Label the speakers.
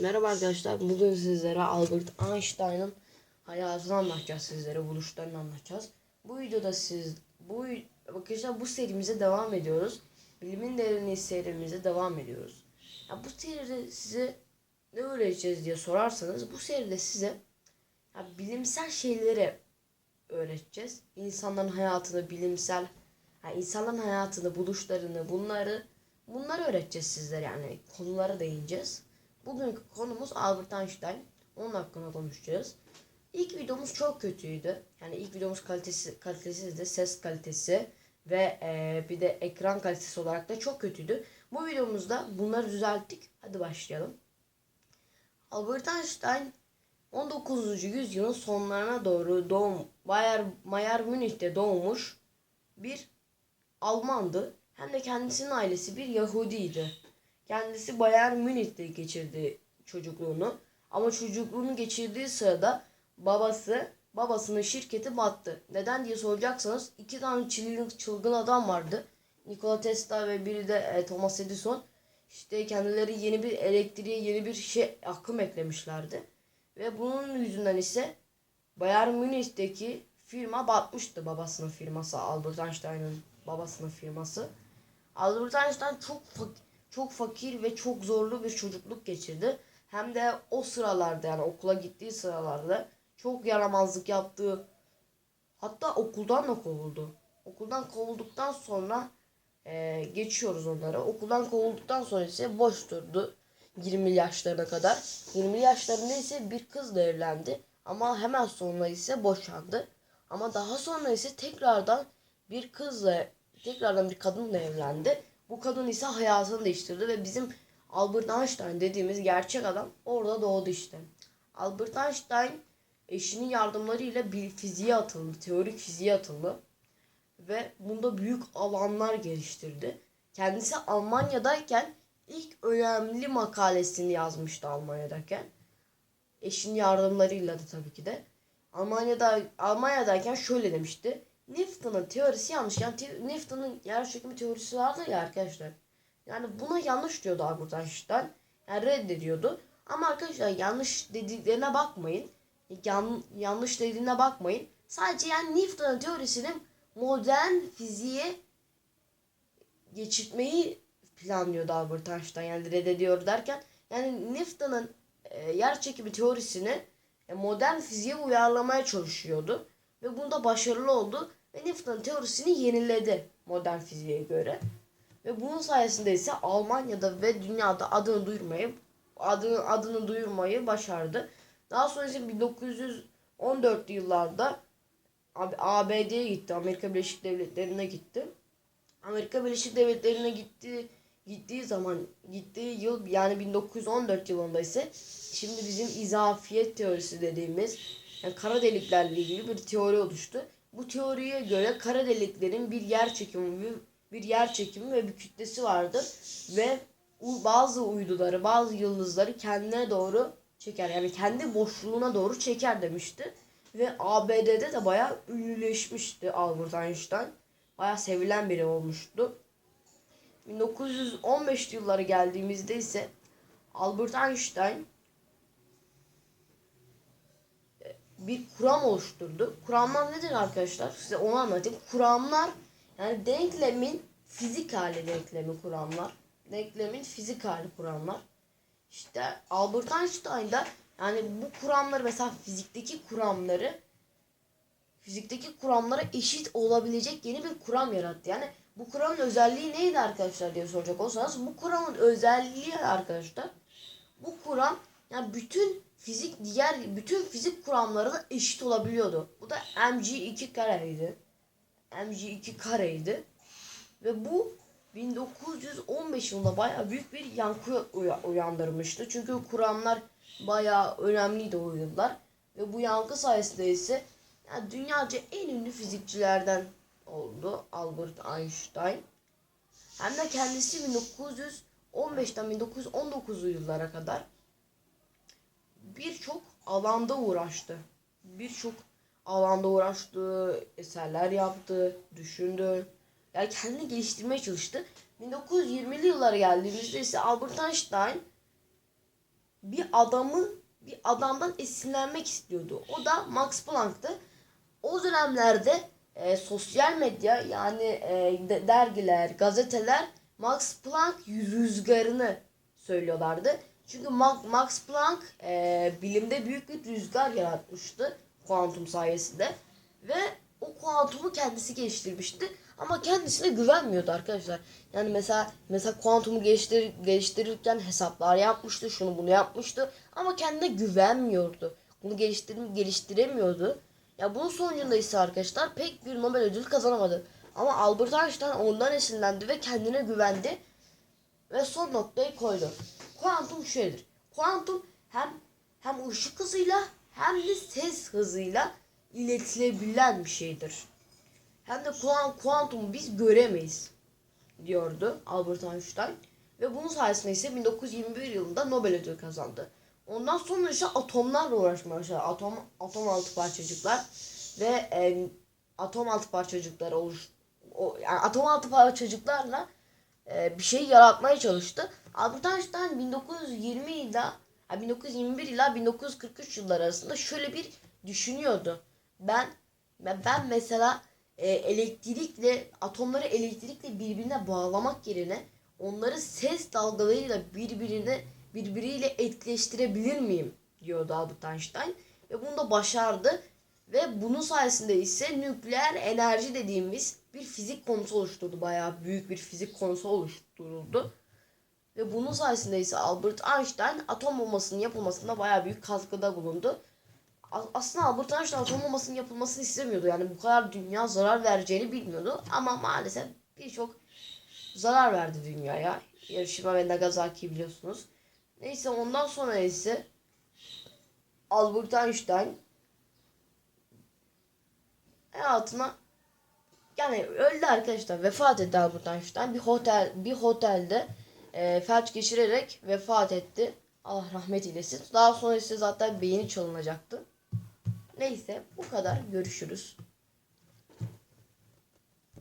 Speaker 1: Merhaba arkadaşlar. Bugün sizlere Albert Einstein'ın hayatını anlatacağız sizlere. Buluşlarını anlatacağız. Bu videoda siz bu arkadaşlar bu serimize devam ediyoruz. Bilimin değerini serimize devam ediyoruz. Ya bu seride size ne öğreteceğiz diye sorarsanız bu seride size ya bilimsel şeyleri öğreteceğiz. İnsanların hayatını bilimsel yani insanların hayatını, buluşlarını, bunları bunları öğreteceğiz sizlere yani konulara değineceğiz. Bugünkü konumuz Albert Einstein. Onun hakkında konuşacağız. İlk videomuz çok kötüydü. Yani ilk videomuz kalitesi kalitesizdi. Ses kalitesi ve e, bir de ekran kalitesi olarak da çok kötüydü. Bu videomuzda bunları düzelttik. Hadi başlayalım. Albert Einstein 19. yüzyılın sonlarına doğru doğum Bayer, Bayern Münih'te doğmuş bir Almandı. Hem de kendisinin ailesi bir Yahudiydi. Kendisi Bayern Münih'te geçirdi çocukluğunu. Ama çocukluğunu geçirdiği sırada babası babasının şirketi battı. Neden diye soracaksanız iki tane çılgın, çılgın adam vardı. Nikola Tesla ve biri de e, Thomas Edison. İşte kendileri yeni bir elektriğe yeni bir şey akım eklemişlerdi. Ve bunun yüzünden ise Bayern Münih'teki firma batmıştı babasının firması Albert Einstein'ın babasının firması. Albert Einstein çok fakir çok fakir ve çok zorlu bir çocukluk geçirdi. Hem de o sıralarda yani okula gittiği sıralarda çok yaramazlık yaptığı hatta okuldan da kovuldu. Okuldan kovulduktan sonra e, geçiyoruz onları. Okuldan kovulduktan sonra ise boş durdu 20 yaşlarına kadar. 20 yaşlarında ise bir kızla evlendi ama hemen sonra ise boşandı. Ama daha sonra ise tekrardan bir kızla tekrardan bir kadınla evlendi bu kadın ise hayatını değiştirdi ve bizim Albert Einstein dediğimiz gerçek adam orada doğdu işte. Albert Einstein eşinin yardımlarıyla bir fiziğe atıldı, teorik fiziğe atıldı ve bunda büyük alanlar geliştirdi. Kendisi Almanya'dayken ilk önemli makalesini yazmıştı Almanya'dayken. Eşinin yardımlarıyla da tabii ki de. Almanya'da Almanya'dayken şöyle demişti. Newton'un teorisi yanlış. Yani te- Newton'un yer çekimi teorisi vardı ya arkadaşlar. Yani buna yanlış diyordu Albert Einstein. Yani reddediyordu. Ama arkadaşlar yanlış dediklerine bakmayın. Yan, yanlış dediğine bakmayın. Sadece yani Newton'un teorisini modern fiziğe geçirtmeyi planlıyordu Albert Einstein. Yani reddediyor derken yani Newton'un e, yer çekimi teorisini e, modern fiziğe uyarlamaya çalışıyordu. Ve bunda başarılı oldu ve Newton teorisini yeniledi modern fiziğe göre. Ve bunun sayesinde ise Almanya'da ve dünyada adını duyurmayı adını, adını duyurmayı başardı. Daha sonra ise 1914 yıllarda ABD'ye gitti. Amerika Birleşik Devletleri'ne gitti. Amerika Birleşik Devletleri'ne gitti gittiği zaman gittiği yıl yani 1914 yılında ise şimdi bizim izafiyet teorisi dediğimiz yani kara deliklerle ilgili bir teori oluştu. Bu teoriye göre kara deliklerin bir yer çekimi bir yer çekimi ve bir kütlesi vardır ve bazı uyduları, bazı yıldızları kendine doğru çeker. Yani kendi boşluğuna doğru çeker demişti. Ve ABD'de de bayağı ünlüleşmişti Albert Einstein. Bayağı sevilen biri olmuştu. 1915 yılları geldiğimizde ise Albert Einstein bir kuram oluşturdu. Kuramlar nedir arkadaşlar? Size onu anlatayım. Kuramlar yani denklemin fizik hali denklemi kuramlar. Denklemin fizik hali kuramlar. İşte Albert Einstein da yani bu kuramları mesela fizikteki kuramları fizikteki kuramlara eşit olabilecek yeni bir kuram yarattı. Yani bu kuramın özelliği neydi arkadaşlar diye soracak olsanız bu kuramın özelliği arkadaşlar bu kuram yani bütün fizik diğer bütün fizik kuramlarına eşit olabiliyordu. Bu da mg2 kareydi. mg2 kareydi. Ve bu 1915 yılında baya büyük bir yankı uyandırmıştı. Çünkü kuramlar baya önemliydi o yıllar. Ve bu yankı sayesinde ise yani dünyaca en ünlü fizikçilerden oldu Albert Einstein. Hem de kendisi 1915'ten 1919 yıllara kadar birçok alanda uğraştı. Birçok alanda uğraştı, eserler yaptı, düşündü. Yani kendini geliştirmeye çalıştı. 1920'li yıllara geldiğimizde ise Albert Einstein bir adamı bir adamdan esinlenmek istiyordu. O da Max Planck'tı. O dönemlerde e, sosyal medya yani e, de- dergiler, gazeteler Max Planck rüzgarını söylüyorlardı. Çünkü Ma- Max Planck e, bilimde büyük bir rüzgar yaratmıştı kuantum sayesinde ve o kuantumu kendisi geliştirmişti ama kendisine güvenmiyordu arkadaşlar. Yani mesela mesela kuantumu geliştir, geliştirirken hesaplar yapmıştı, şunu bunu yapmıştı ama kendine güvenmiyordu. Bunu geliştir, geliştiremiyordu. Ya bunun sonucunda ise arkadaşlar pek bir Nobel ödülü kazanamadı. Ama Albert Einstein ondan esinlendi ve kendine güvendi ve son noktayı koydu. Kuantum şöyledir. Kuantum hem hem ışık hızıyla hem de ses hızıyla iletilebilen bir şeydir. Hem de kuan- kuantumu biz göremeyiz diyordu Albert Einstein. Ve bunun sayesinde ise 1921 yılında Nobel ödülü kazandı. Ondan sonra ise atomlarla uğraşmaya başladı. Atom, atom altı parçacıklar ve e, atom altı parçacıklar oluş, o, yani atom altı parçacıklarla e, bir şey yaratmaya çalıştı. Albert Einstein 1920 ile yani 1921 ila 1943 yıllar arasında şöyle bir düşünüyordu. Ben, ben mesela e, elektrikle atomları elektrikle birbirine bağlamak yerine onları ses dalgalarıyla birbirine birbiriyle etkileştirebilir miyim diyordu Albert Einstein ve bunu da başardı ve bunun sayesinde ise nükleer enerji dediğimiz bir fizik konusu oluşturdu. Bayağı büyük bir fizik konusu oluşturuldu. Ve bunun sayesinde ise Albert Einstein atom bombasının yapılmasında bayağı büyük katkıda bulundu. Aslında Albert Einstein atom bombasının yapılmasını istemiyordu. Yani bu kadar dünya zarar vereceğini bilmiyordu. Ama maalesef birçok zarar verdi dünyaya. Hiroşima ve Nagasaki biliyorsunuz. Neyse ondan sonra ise Albert Einstein hayatına yani öldü arkadaşlar. Vefat etti Albert Einstein. Bir otel bir otelde e, felç geçirerek vefat etti. Allah rahmet eylesin. Daha sonra ise zaten beyni çalınacaktı. Neyse bu kadar. Görüşürüz.